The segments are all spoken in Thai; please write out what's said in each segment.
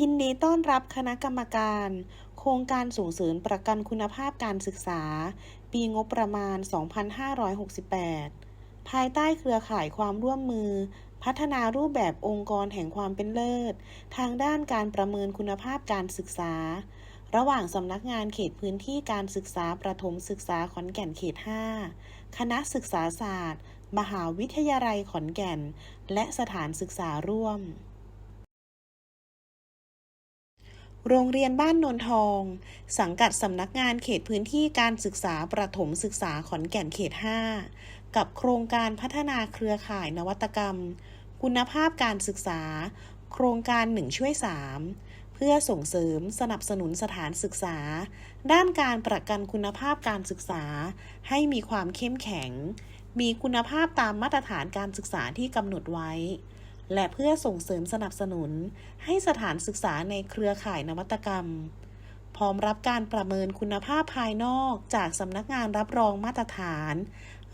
ยินดีต้อนรับคณะกรรมการ โครงการส่งเสริมประกันคุณภาพการศึกษา ปีงบประมาณ 2568 ภายใต้เครือข่ายความร่วมมือ พัฒนารูปแบบองค์กรแห่งความเป็นเลิศ ทางด้านการประเมินคุณภาพการศึกษา ระหว่างสำนักงานเขตพื้นที่การศึกษาประถมศึกษาขอนแก่นเขต 5 คณะศึกษาศาสตร์ มหาวิทยาลัยขอนแก่น และสถานศึกษาร่วม โรงเรียนบ้านนนทอง สังกัดสำนักงานเขตพื้นที่การศึกษาประถมศึกษาขอนแก่นเขต 5 กับโครงการพัฒนาเครือข่ายนวัตกรรม คุณภาพการศึกษา โครงการ1ช่วย3เพื่อส่งเสริมสนับสนุนสถานศึกษา ด้านการประกันคุณภาพการศึกษา ให้มีความเข้มแข็ง มีคุณภาพตามมาตรฐานการศึกษาที่กำหนดไว้ และเพื่อส่งเสริมสนับสนุนให้สถานศึกษาในเครือข่ายนวัตกรรม พร้อมรับการประเมินคุณภาพภายนอกจากสำนักงานรับรองมาตรฐาน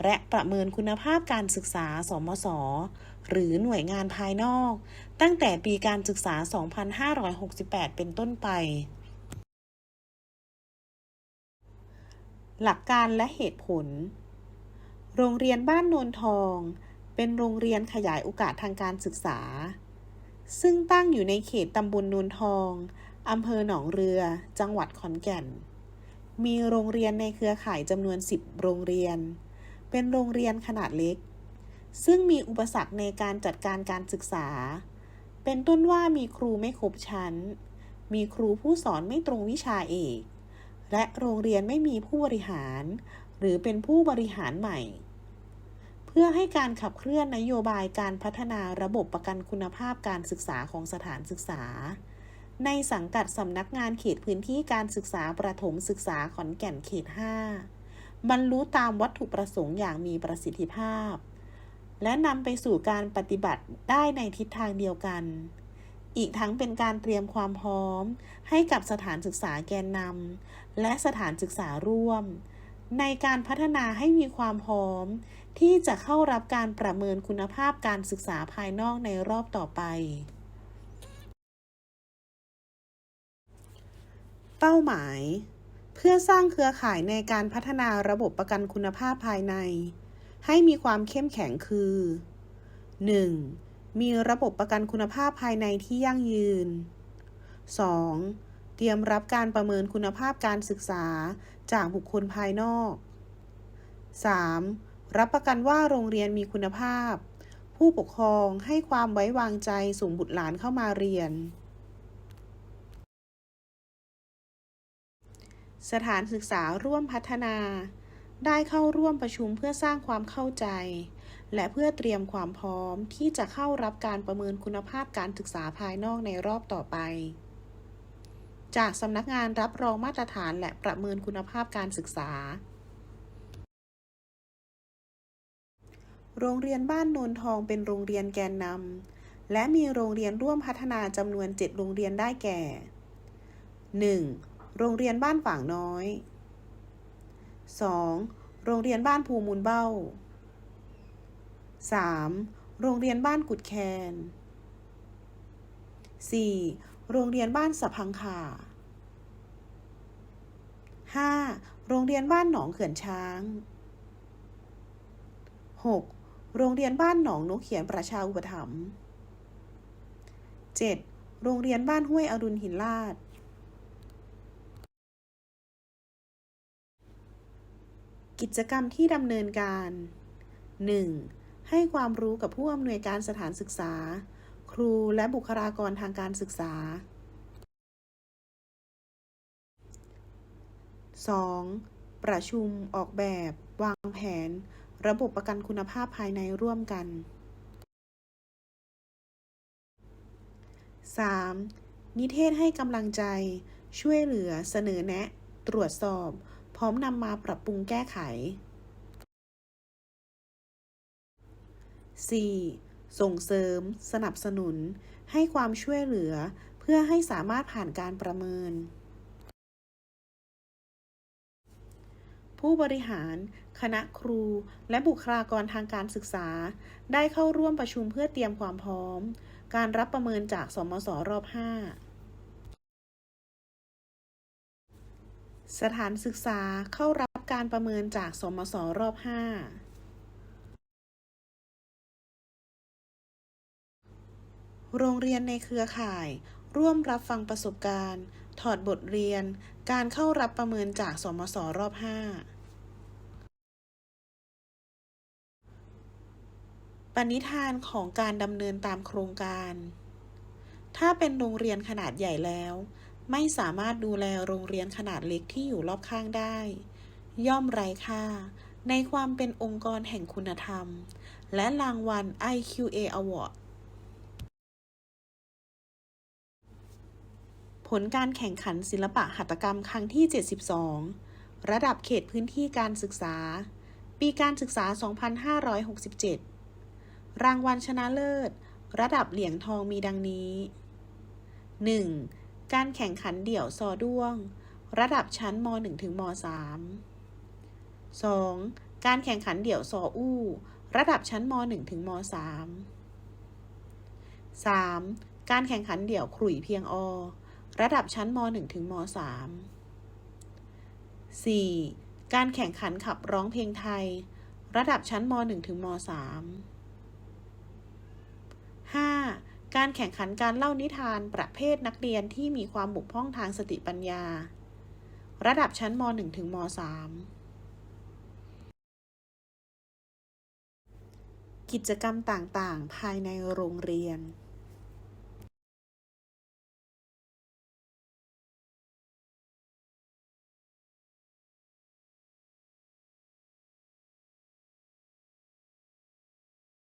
และประเมินคุณภาพการศึกษา สมศหรือหน่วยงานภายนอก ตั้งแต่ปีการศึกษา 2568 เป็นต้นไป หลักการและเหตุผล โรงเรียนบ้านโนนทอง เป็นโรงเรียนขยายโอกาสทางการศึกษา ซึ่งตั้งอยู่ในเขตตำบลโนนทองอำเภอหนองเรือ จังหวัดขอนแก่น มีโรงเรียนในเครือข่ายจำนวน 10 โรงเรียน เป็นโรงเรียนขนาดเล็ก ซึ่งมีอุปสรรคในการจัดการการศึกษา เป็นต้นว่ามีครูไม่ครบชั้น มีครูผู้สอนไม่ตรงวิชาเอก และโรงเรียนไม่มีผู้บริหาร หรือเป็นผู้บริหารใหม่ พื่อให้การขับเคลื่อนนโยบายการพัฒนาระบบประกันคุณภาพการศึกษาของสถานศึกษา ในสังกัดสำนักงานเขตพื้นที่การศึกษาประถมศึกษาขอนแก่นเขต 5 บรรลุตามวัตถุประสงค์อย่างมีประสิทธิภาพ และนำไปสู่การปฏิบัติได้ในทิศทางเดียวกัน อีกทั้งเป็นการเตรียมความพร้อม ให้กับสถานศึกษาแกนนำและสถานศึกษาร่วม ในการพัฒนาให้มีความพร้อม ที่จะเข้ารับการประเมินคุณภาพการศึกษาภายนอกในรอบต่อไป เป้าหมาย เพื่อสร้างเครือข่ายในการพัฒนาระบบประกันคุณภาพภายใน ให้มีความเข้มแข็งคือ 1. มีระบบประกันคุณภาพภายในที่ยั่งยืน 2. เตรียมรับการประเมินคุณภาพการศึกษาจากบุคคลภายนอก 3. รับประกันว่าโรงเรียนมีคุณภาพ ผู้ปกครองให้ความไว้วางใจส่งบุตรหลานเข้ามาเรียน สถานศึกษาร่วมพัฒนา ได้เข้าร่วมประชุมเพื่อสร้างความเข้าใจ และเพื่อเตรียมความพร้อมที่จะเข้ารับการประเมินคุณภาพการศึกษาภายนอกในรอบต่อไป จากสำนักงานรับรองมาตรฐานและประเมินคุณภาพการศึกษา โรงเรียนบ้านโนนทองเป็นโรงเรียนแกนนำและมีโรงเรียนร่วมพัฒนาจำนวน 7 โรงเรียนได้แก่ 1. โรงเรียนบ้านฝางน้อย 2. โรงเรียนบ้านภูมูลเบ้า 3. โรงเรียนบ้านกุดแคน 4. โรงเรียนบ้านสะพังขา 5. โรงเรียนบ้านหนองเขื่อนช้าง 6. โรงเรียนบ้านหนองนกเขียนประชาอุปถัมภ์ 7. โรงเรียนบ้านห้วยอรุณหินลาด กิจกรรมที่ดำเนินการ 1. ให้ความรู้กับผู้อำนวยการสถานศึกษา ครูและบุคลากรทางการศึกษา 2. ประชุมออกแบบ วางแผน ระบบประกันคุณภาพภายในร่วมกัน 3. นิเทศให้กำลังใจ ช่วยเหลือเสนอแนะ ตรวจสอบ พร้อมนำมาปรับปรุงแก้ไข 4. ส่งเสริม สนับสนุน ให้ความช่วยเหลือ เพื่อให้สามารถผ่านการประเมิน ผู้บริหาร คณะครู และบุคลากรทางการศึกษา ได้เข้าร่วมประชุมเพื่อเตรียมความพร้อม การรับประเมินจากสมสรอบ 5สถานศึกษาเข้ารับการประเมินจากสมสรอบ 5 โรงเรียนในเครือข่าย ร่วมรับฟังประสบการณ์ ถอดบทเรียน การเข้ารับประเมินจากสมสรอบ 5 ปณิธานของการดำเนินตามโครงการ ถ้าเป็นโรงเรียนขนาดใหญ่แล้ว ไม่สามารถดูแลโรงเรียนขนาดเล็กที่อยู่รอบข้างได้ ย่อมไร้ค่าในความเป็นองค์กรแห่งคุณธรรม และรางวัล IQA Award ผลการแข่งขันศิลปะหัตถกรรมครั้งที่ 72 ระดับเขตพื้นที่การศึกษา ปีการศึกษา 2567 รางวัลชนะเลิศ ระดับเหรียญทองมีดังนี้ 1. การแข่งขันเดี่ยวซอด้วง ระดับชั้นม .1 ถึงม .3 2. การแข่งขันเดี่ยวซออู้ ระดับชั้นม .1 ถึงม .3 3. การแข่งขันเดี่ยวขลุ่ยเพียงอ ระดับชั้นม .1 ถึงม .3 4. การแข่งขันขับร้องเพลงไทย ระดับชั้นม .1 ถึงม .3 5. การแข่งขันการเล่านิทานประเภทนักเรียนที่มีความบุกพร่องทางสติปัญญา ระดับชั้นม .1 ถึงม .3 กิจกรรมต่างๆ ภายในโรงเรียน